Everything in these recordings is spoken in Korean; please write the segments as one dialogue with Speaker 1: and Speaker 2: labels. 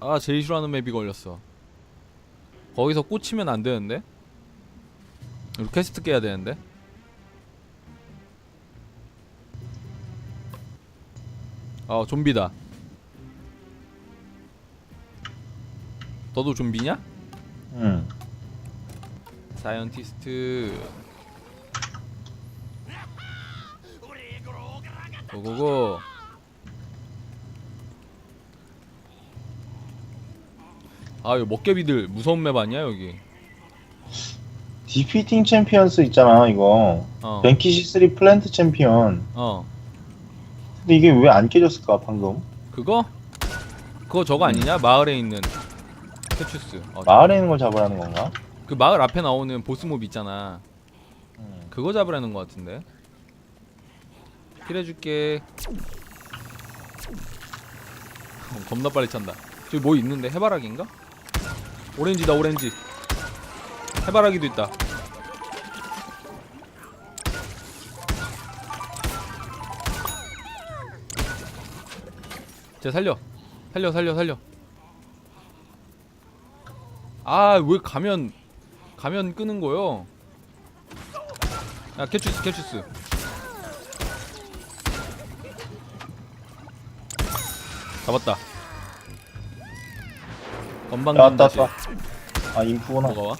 Speaker 1: 아 제일 싫어하는 맵이 걸렸어. 거기서 꽂히면 안 되는데? 퀘스트 깨야 되는데? 아 좀비다. 너도 좀비냐?
Speaker 2: 응.
Speaker 1: 사이언티스트. 고고고 아 이거 먹개비들 무서운 맵 아니야 여기
Speaker 2: 디피팅 챔피언스 있잖아 이거.
Speaker 1: 어
Speaker 2: 벤키시 3 플랜트 챔피언.
Speaker 1: 어.
Speaker 2: 근데 이게 왜 안 깨졌을까 방금?
Speaker 1: 그거? 그거 저거 아니냐? 마을에 있는 캐추스 어,
Speaker 2: 마을에 있는 걸 잡으라는 건가?
Speaker 1: 그 마을 앞에 나오는 보스몹 있잖아
Speaker 2: 응.
Speaker 1: 그거 잡으라는 것 같은데 킬해줄게 어, 겁나 빨리 찬다 저기 뭐 있는데 해바라기인가? 오렌지다 오렌지. 해바라기도 있다. 쟤 살려. 살려 살려 살려. 아 왜 가면 가면 끄는 거요? 야 캐추스 캐추스. 잡았다 건방
Speaker 2: 야, 왔다 왔다. 아 인프구나.
Speaker 1: 뭐가 와?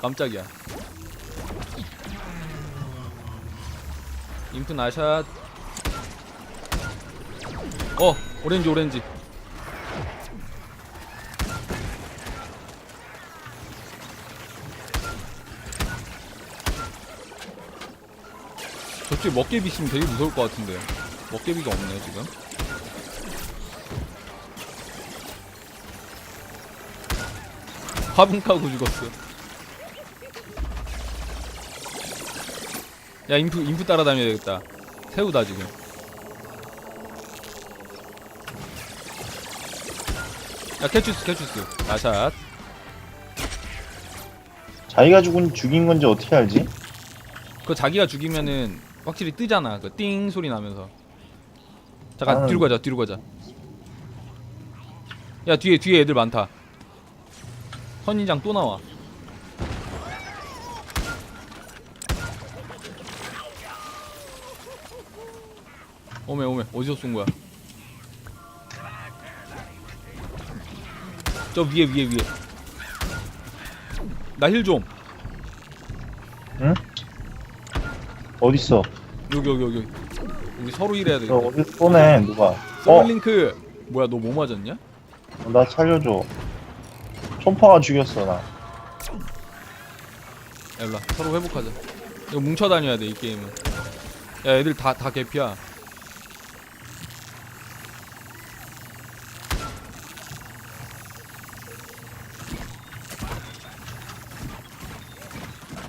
Speaker 1: 깜짝이야 인프 나샷 어 오렌지 오렌지 저쪽에 먹개비 있으면 되게 무서울 것 같은데 먹개비가 없네 지금 화분 까고 죽었어. 야 인프 인프 따라다녀야 되겠다. 새우다 지금. 야 캐추스 캐추스. 나샷.
Speaker 2: 자기가 죽은 죽인 건지 어떻게 알지?
Speaker 1: 그거 자기가 죽이면은 확실히 뜨잖아. 그 띵 소리 나면서. 잠깐
Speaker 2: 나는-
Speaker 1: 뒤로 가자 뒤로 가자. 야 뒤에 뒤에 애들 많다 선인장 또 나와. 오메 오메 어디서 쏜 거야? 저 위에 위에 위에. 나 힐좀.
Speaker 2: 어딨어?
Speaker 1: 여기 여기 여기. 우리 서로 일해야
Speaker 2: 저
Speaker 1: 되겠다.
Speaker 2: 어디 쏘네 누가? 어,
Speaker 1: 서울링크. 뭐야 너 뭐 맞았냐?
Speaker 2: 나 살려줘. 촌파가 죽였어 나.
Speaker 1: 야 일로 와. 서로 회복하자. 이거 뭉쳐 다녀야 돼 이 게임은. 야 애들 다 다 개피야.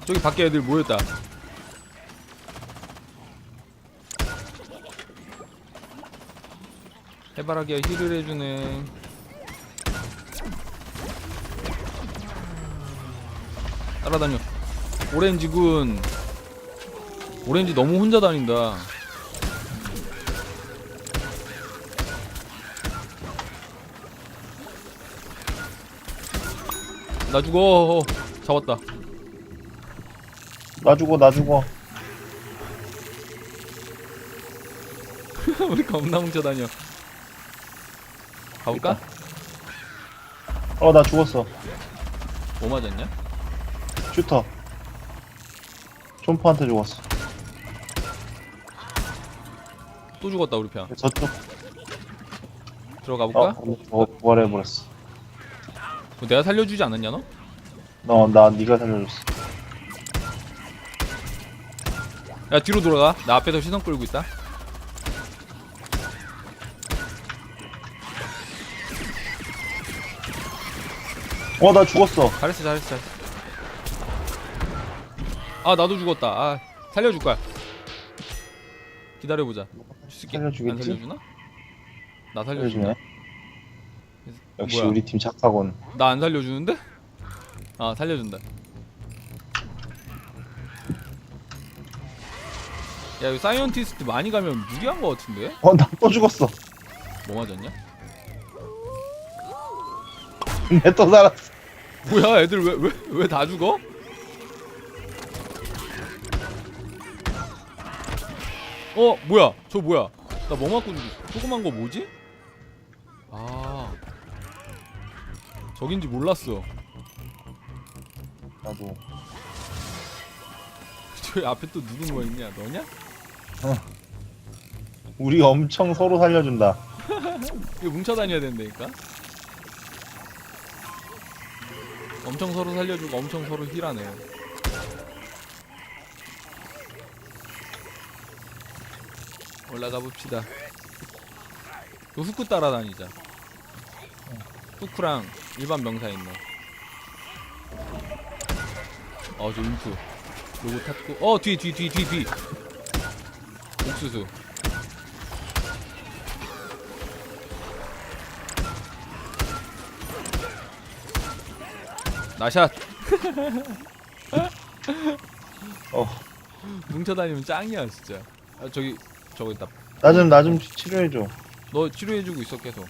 Speaker 1: 저기 밖에 애들 모였다. 해바라기가 힐을 해주네 따라다녀 오렌지군 오렌지 너무 혼자 다닌다 나 죽어 어, 잡았다
Speaker 2: 나 죽어 나 죽어.
Speaker 1: 우리 겁나 뭉쳐 다녀 가볼까?
Speaker 2: 어 나 죽었어.
Speaker 1: 뭐 맞았냐?
Speaker 2: 슈터. 촌파한테 죽었어.
Speaker 1: 또 죽었다 우리 편
Speaker 2: 저쪽.
Speaker 1: 들어가
Speaker 2: 어,
Speaker 1: 볼까?
Speaker 2: 어 부활해버렸어.
Speaker 1: 뭐 내가 살려주지 않았냐 너?
Speaker 2: 너나 네가 살려줬어.
Speaker 1: 야 뒤로 돌아가 나 앞에서 시선 끌고 있다
Speaker 2: 어나 죽었어.
Speaker 1: 잘했어 잘했어 잘했어 아 나도 죽었다 아 살려줄 거야 기다려보자 줄게 안
Speaker 2: 살려주겠지?
Speaker 1: 살려주나? 나 살려주나?
Speaker 2: 살려주네. 역시
Speaker 1: 뭐야?
Speaker 2: 우리 팀 착하군.
Speaker 1: 나 안 살려주는데? 아 살려준다 야 이거 사이언티스트 많이 가면 무리한 거 같은데?
Speaker 2: 어 나 또 죽었어.
Speaker 1: 뭐 맞았냐?
Speaker 2: 내 또 살았어.
Speaker 1: 뭐야 애들 왜 왜 왜 다 죽어? 어 뭐야 저 뭐야 나 뭐 맞고 죽- 조그만 거 뭐지? 아 저긴지 몰랐어
Speaker 2: 나도.
Speaker 1: 저 앞에 또 누군 거 있냐 너냐?
Speaker 2: 우리 엄청 서로 살려준다.
Speaker 1: 이거 뭉쳐 다녀야 된다니까 엄청 서로 살려주고 엄청 서로 힐하네 올라가 봅시다. 그 후쿠 따라다니자. 후쿠랑 일반 명사 있네. 어 저 인프. 로고 탔고. 어 뒤 뒤 뒤 뒤 뒤. 옥수수. 나샷.
Speaker 2: 어.
Speaker 1: 뭉쳐다니면 짱이야 진짜. 아 저기 저거 있다
Speaker 2: 나 좀 나 좀 치료해줘.
Speaker 1: 너 치료해주고 있어 계속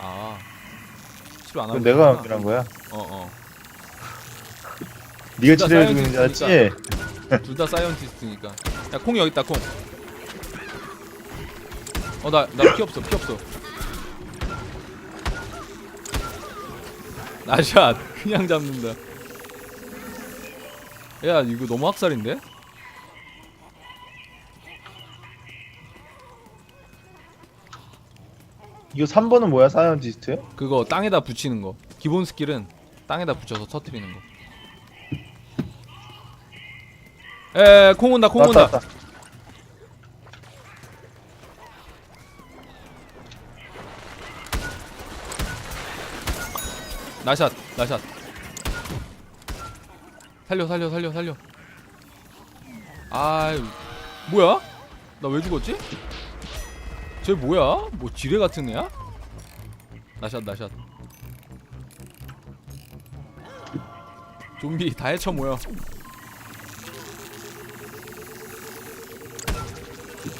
Speaker 1: 아 치료 안 하고
Speaker 2: 그럼 내가
Speaker 1: 있구나.
Speaker 2: 일한 거야?
Speaker 1: 어어
Speaker 2: 네가
Speaker 1: 진짜
Speaker 2: 치료해주고 있는 줄 알았지?
Speaker 1: 둘다 사이언티스트니까 야 콩이 여기 있다 콩 어나 나 피 없어 피 없어 나샷 그냥 잡는다 야 이거 너무 학살인데?
Speaker 2: 이거 3번은 뭐야? 사이언티스트?
Speaker 1: 그거 땅에다 붙이는 거 기본 스킬은 땅에다 붙여서 터트리는 거 에, 콩 온다, 콩
Speaker 2: 왔다,
Speaker 1: 온다.
Speaker 2: 왔다.
Speaker 1: 나샷, 나샷. 살려, 살려, 살려, 살려. 아, 뭐야? 나 왜 죽었지? 쟤 뭐야? 뭐 지뢰 같은 애야? 나샷, 나샷. 좀비 다 해쳐 모여.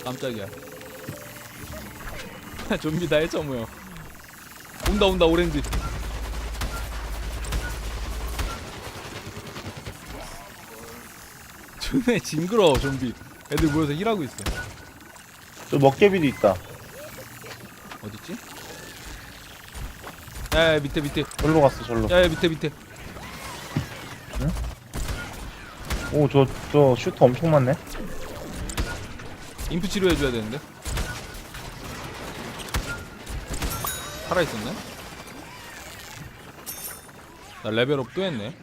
Speaker 1: 깜짝이야. 좀비 다 해쳐 모여. 온다 온다 오렌지. 존나 징그러워 좀비. 애들 모여서 일하고 있어.
Speaker 2: 저 먹개비도 있다.
Speaker 1: 어딨지? 야 야 밑에 밑에.
Speaker 2: 절로 갔어, 절로.
Speaker 1: 야야 밑에 밑에.
Speaker 2: 오, 저, 저 슈터 엄청 많네.
Speaker 1: 인프 치료해줘야 되는데. 살아 있었네. 나 레벨업 또 했네.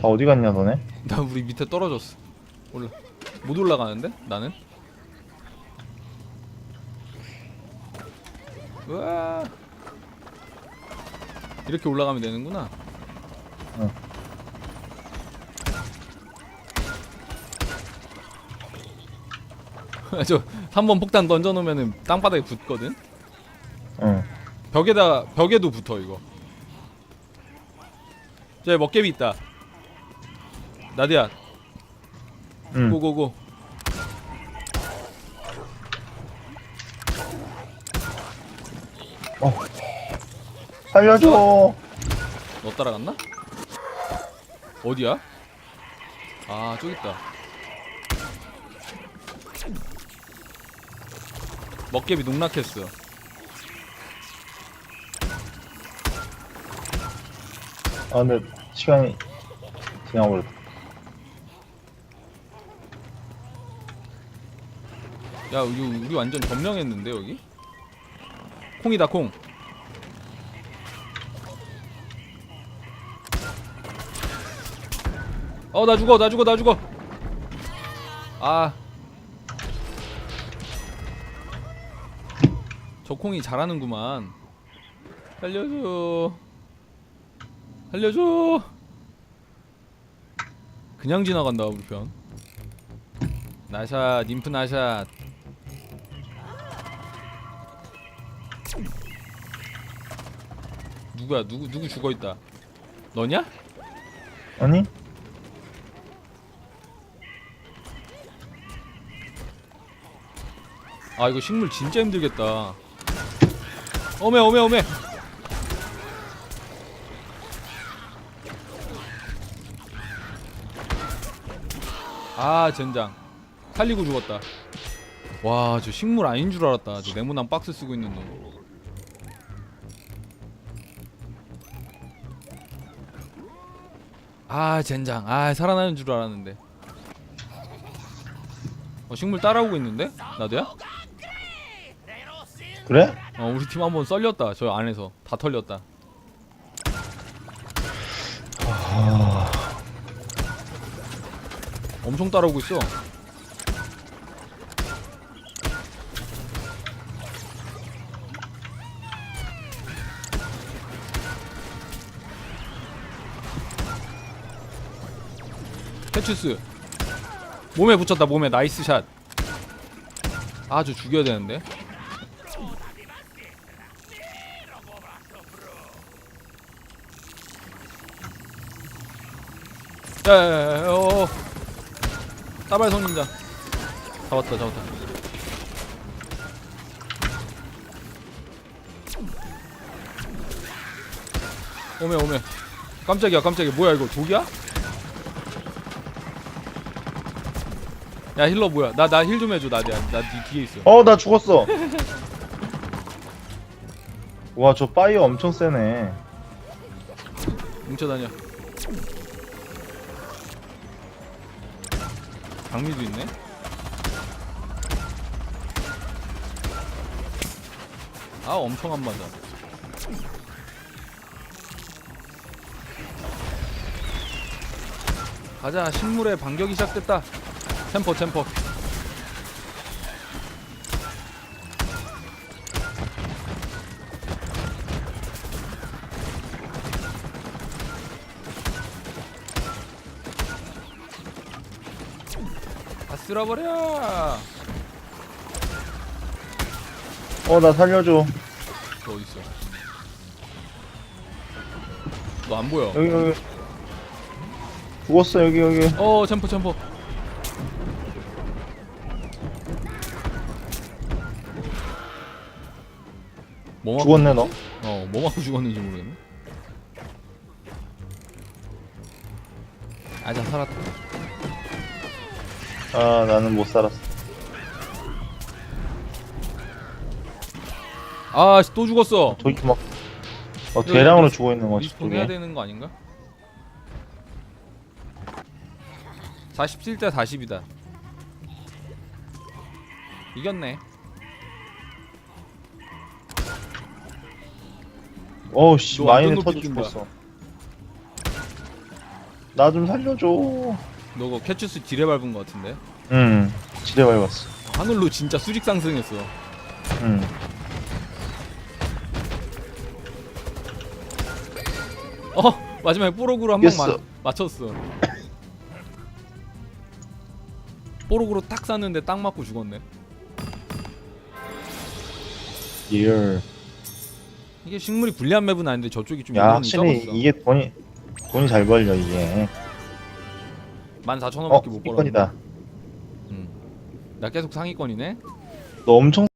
Speaker 2: 다 어디 갔냐, 너네?
Speaker 1: 나 우리 밑에 떨어졌어. 올라 못 올라가는데 나는? 우와. 이렇게 올라가면 되는구나.
Speaker 2: 응.
Speaker 1: 저 3번 폭탄 던져놓으면은 땅바닥에 붙거든.
Speaker 2: 응.
Speaker 1: 벽에다 벽에도 붙어 이거. 저 먹개비 있다. 나디야
Speaker 2: 응.
Speaker 1: 고고고.
Speaker 2: 살려줘.
Speaker 1: 너 따라갔나? 어디야? 아 저기 있다. 먹개비 농락했어.
Speaker 2: 아, 근데 시간이 지나버렸다.
Speaker 1: 야 우리 우리 완전 점령했는데 여기? 콩이다 콩. 어 나 죽어 나 죽어 나 죽어. 아. 저 콩이 잘하는구만. 살려줘. 살려줘. 그냥 지나간다 우리 편. 나샷 인프 나샷. 누구야? 누구 누구 죽어 있다. 너냐?
Speaker 2: 아니?
Speaker 1: 아 이거 식물 진짜 힘들겠다. 어메 어메 어메! 아 젠장. 살리고 죽었다. 와 저 식물 아닌 줄 알았다. 저 네모난 박스 쓰고 있는 놈 아 젠장. 아 살아나는 줄 알았는데. 어 식물 따라오고 있는데? 나도야?
Speaker 2: 그래?
Speaker 1: 어 우리 팀 한번 썰렸다 저 안에서. 다 털렸다. 엄청 따라오고 있어 패추스. 몸에 붙였다 몸에. 나이스 샷. 아주 죽여야 되는데. 야야야 어 따발 선인자. 잡았다 잡았다. 오메 오메. 깜짝이야 깜짝이야. 뭐야 이거? 독이야? 야 힐러 뭐야? 나 나 힐 좀 해줘 나디야 나네 뒤에 있어.
Speaker 2: 어 나 죽었어. 와 저 파이어 엄청 세네.
Speaker 1: 뭉쳐다녀. 장미도 있네? 아 엄청 안 맞아. 가자 식물의 반격이 시작됐다 템포 템포. 다 쓸어버려.
Speaker 2: 어 나 살려줘.
Speaker 1: 너 어딨어? 너 안 보여.
Speaker 2: 여기 여기. 죽었어 여기 여기.
Speaker 1: 어 챔포 챔포 뭐 맞고,
Speaker 2: 죽었네 너?
Speaker 1: 어, 뭐 맞고 죽었는지 모르겠네. 아자 살았다.
Speaker 2: 아 나는 못 살았어.
Speaker 1: 아 씨 또 죽었어.
Speaker 2: 저기 막 어, 대량으로 죽어 있는 거지
Speaker 1: 리스폰 해야 되는 거 아닌가? 47대 40이다. 이겼네
Speaker 2: 어우씨
Speaker 1: 너 완전
Speaker 2: 마인에
Speaker 1: 높이
Speaker 2: 터져
Speaker 1: 뛴다.
Speaker 2: 죽었어. 나 좀 살려줘.
Speaker 1: 너거 캐추스 지뢰 밟은 거 같은데?
Speaker 2: 응 지뢰 밟았어.
Speaker 1: 하늘로 진짜 수직 상승했어.
Speaker 2: 응.
Speaker 1: 어 마지막에 뽀록으로 한방
Speaker 2: 이겼어.
Speaker 1: 맞췄어. 뽀록으로 딱 쐈는데 딱 맞고 죽었네.
Speaker 2: 리얼
Speaker 1: 이게 식물이 불리한 맵은 아닌데 저쪽이 좀
Speaker 2: 야 확실히 이게 돈이 돈이 잘 벌려 이게.
Speaker 1: 14,000원밖에
Speaker 2: 어
Speaker 1: 못 벌었는데.
Speaker 2: 이건이다
Speaker 1: 음. 나 계속 상위권이네?
Speaker 2: 너 엄청